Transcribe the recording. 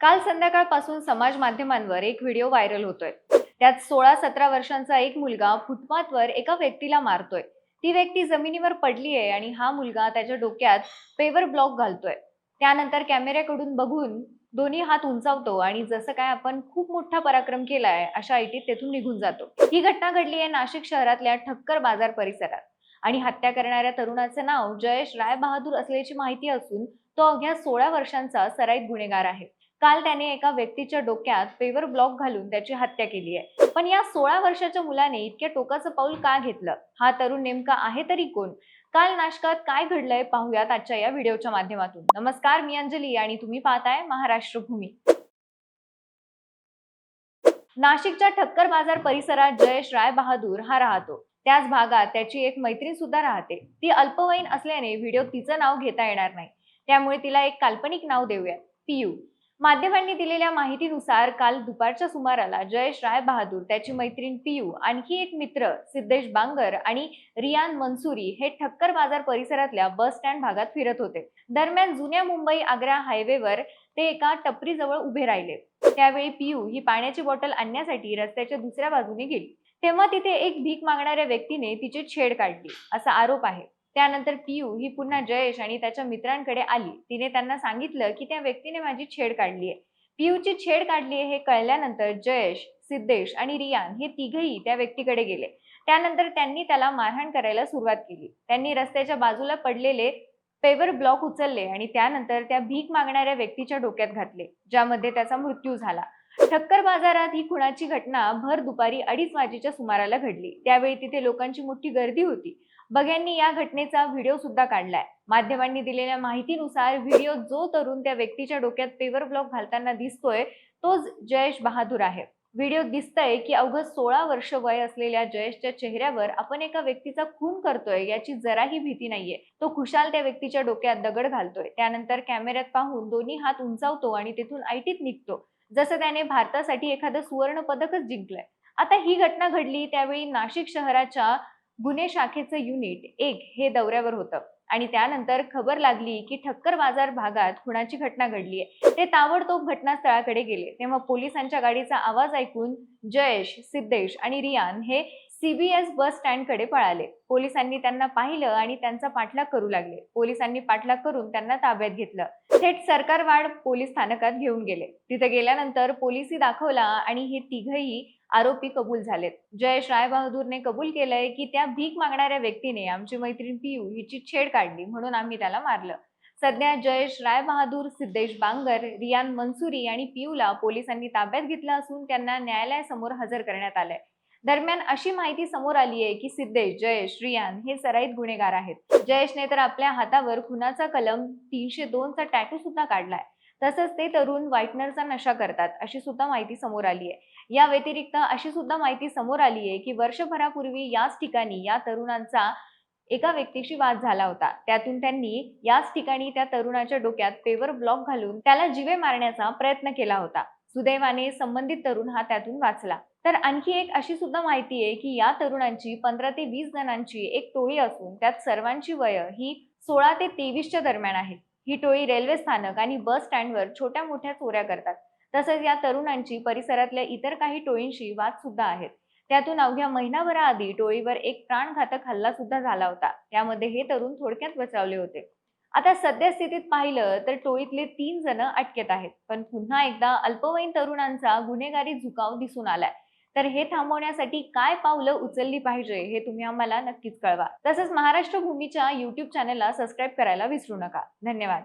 काल संध्याकाळपासून समाज माध्यमांवर एक व्हिडिओ व्हायरल होतोय. त्यात सोळा सतरा वर्षांचा एक मुलगा फुटपाथवर एका व्यक्तीला मारतोय. ती व्यक्ती जमिनीवर पडली आहे आणि हा मुलगा त्याच्या डोक्यात पेवर ब्लॉक घालतोय. त्यानंतर कॅमेऱ्याकडून बघून दोन्ही हात उंचावतो आणि जसं काय आपण खूप मोठा पराक्रम केलाय अशा आयटीत तेथून निघून जातो. ही घटना घडली आहे नाशिक शहरातल्या ठक्कर बाजार परिसरात. आणि हत्या करणाऱ्या तरुणाचं नाव जयेश राय बहादूर असल्याची माहिती असून तो अवघ्या सोळा वर्षांचा सराईत गुन्हेगार आहे. काल त्याने एका व्यक्तीच्या डोक्यात पेवर ब्लॉक घालून त्याची हत्या केली आहे. पण या सोळा वर्षाच्या मुलाने इतक्या टोकाचं पाऊल का घेतलं? हा तरुण नेमका आहे तरी कोण? काल नाशकात काय घडलंय पाहूयात आजच्या या व्हिडिओच्या माध्यमातून. नमस्कार मी अंजली आणि तुम्ही पाहताय महाराष्ट्र भूमी. नाशिकच्या ठक्कर बाजार परिसरात जयेश राय बहादूर हा राहतो. त्याच भागात त्याची एक मैत्रीण सुद्धा राहते. ती अल्पवयीन असल्याने व्हिडिओ तिचं नाव घेता येणार नाही. त्यामुळे तिला एक काल्पनिक नाव देऊया. पियू. माध्यमांनी दिलेल्या माहितीनुसार काल दुपारच्या सुमाराला जयेश राय बहादूर त्याची मैत्रीण पियू आणखी एक मित्र सिद्धेश बांगर आणि रियान मनसुरी हे ठक्कर बाजार परिसरातल्या बस स्टँड भागात फिरत होते. दरम्यान जुन्या मुंबई आग्रा हायवेवर ते एका टपरीजवळ उभे राहिले. त्यावेळी पियू ही पाण्याची बॉटल आणण्यासाठी रस्त्याच्या दुसऱ्या बाजूने गेली. तेव्हा तिथे एक भीक मागणाऱ्या व्यक्तीने तिची छेड काढली असा आरोप आहे. त्यानंतर पियू ही पुन्हा जयेश आणि त्याच्या मित्रांकडे आली. तिने त्यांना सांगितलं की त्या व्यक्तीने माझी छेड काढली आहे पियूची छेड काढली आहे हे कळल्यानंतर जयेश सिद्धेश आणि रियान हे तिघही त्या व्यक्तीकडे गेले. त्यानंतर त्यांनी त्याला मारहाण करायला सुरुवात केली. त्यांनी रस्त्याच्या बाजूला पडलेले पेवर ब्लॉक उचलले आणि त्यानंतर त्या भीक मागणाऱ्या व्यक्तीच्या डोक्यात घातले ज्यामध्ये त्याचा मृत्यू झाला. ठक्कर बाजारात ही खुणाची घटना भर दुपारी अडीच वाजेच्या सुमाराला घडली. त्यावेळी तिथे लोकांची मोठी गर्दी होती. बघ्यांनी या घटनेचा व्हिडिओ सुद्धा काढलाय. माध्यमांनी दिलेल्या माहितीनुसार व्हिडिओ जो तरुण त्या व्यक्तीच्या डोक्यात पेवर ब्लॉक घालताना दिसतोय तोच जयेश बहादूर आहे. व्हिडिओ दिसतंय की अवघं सोळा वर्ष वय असलेल्या जयेशच्या चेहऱ्यावर आपण एका व्यक्तीचा खून करतोय याची जराही भीती नाहीये. तो खुशाल त्या व्यक्तीच्या डोक्यात दगड घालतोय. त्यानंतर कॅमेऱ्यात पाहून दोन्ही हात उंचावतो आणि तिथून ऐटीत निघतो. जसं त्याने भारतासाठी एखादं सुवर्ण पदकच जिंकलंय. आता ही घटना घडली त्यावेळी नाशिक शहराच्या गुन्हे शाखेचं युनिट एक हे दौऱ्यावर होतं. आणि त्यानंतर खबर लागली की ठक्कर बाजार भागात खुणाची घटना घडली आहे ते ताबडतोब घटनास्थळाकडे गेले. तेव्हा पोलिसांच्या गाडीचा आवाज ऐकून जयेश सिद्धेश आणि रियान हे सीबीएस बस स्टँडकडे पळाले. पोलिसांनी त्यांना पाहिलं आणि त्यांचा पाठलाग करू लागले. पोलिसांनी पाठलाग करून त्यांना ताब्यात घेतलं. थेट सरकारवाड पोलीस स्थानकात घेऊन गेले. तिथे गेल्यानंतर पोलिसी दाखवला आणि हे तिघही आरोपी कबूल झालेत. जयेश राय बहादूरने कबूल केलंय की त्या भीक मागणाऱ्या व्यक्तीने आमची मैत्रीण पियू हिची छेड काढली म्हणून आम्ही त्याला मारलं. सध्या जयेश राय बहादूर सिद्धेश बांगर रियान मनसुरी आणि पियूला पोलिसांनी ताब्यात घेतलं असून त्यांना न्यायालयासमोर हजर करण्यात आलंय. दरम्यान अशी माहिती समोर आली आहे की सिद्धेश जयेश रियान हे सराईत गुन्हेगार आहेत. जयेशने तर आपल्या हातावर खुनाचा कलम तीनशे दोनचा टॅटू सुद्धा काढलाय. तसंच ते तरुण व्हाईटनरचा नशा करतात अशी सुद्धा माहिती समोर आली आहे या व्यतिरिक्त अशी सुद्धा माहिती समोर आली आहे की वर्षभरापूर्वी याच ठिकाणी या तरुणांचा एका व्यक्तीशी वाद झाला होता. त्यातून त्यांनी याच ठिकाणी त्या तरुणाच्या डोक्यात पेवर ब्लॉक घालून त्याला जिवे मारण्याचा प्रयत्न केला होता. सुदैवाने संबंधित तरुण हा त्यातून वाचला. तर आणखी एक अशी सुद्धा माहिती आहे की या तरुणांची पंधरा ते वीस जणांची एक टोळी असून त्यात सर्वांची वय ही सोळा ते तेवीसच्या दरम्यान आहे. ही टोळी रेल्वे स्थानक आणि बस स्टँडवर छोट्या मोठ्या चोऱ्या करतात. तसंच या तरुणांची परिसरातल्या इतर काही टोळींशी वाद सुद्धा आहेत. त्यातून अवघ्या महिनाभराआधी टोळीवर एक प्राणघातक हल्ला सुद्धा झाला होता. त्यामध्ये हे तरुण थोडक्यात बचावले होते. आता सध्या स्थितीत पाहिलं तर टोळीतले तीन जण अटकेत आहेत. पण पुन्हा एकदा अल्पवयीन तरुणांचा गुन्हेगारी झुकाव दिसून आलाय. तर हे थांबवण्यासाठी काय पावलं उचलली पाहिजे हे तुम्ही आम्हाला नक्कीच कळवा. तसंच महाराष्ट्र भूमीच्या युट्यूब चॅनलला सबस्क्राईब करायला विसरू नका. धन्यवाद.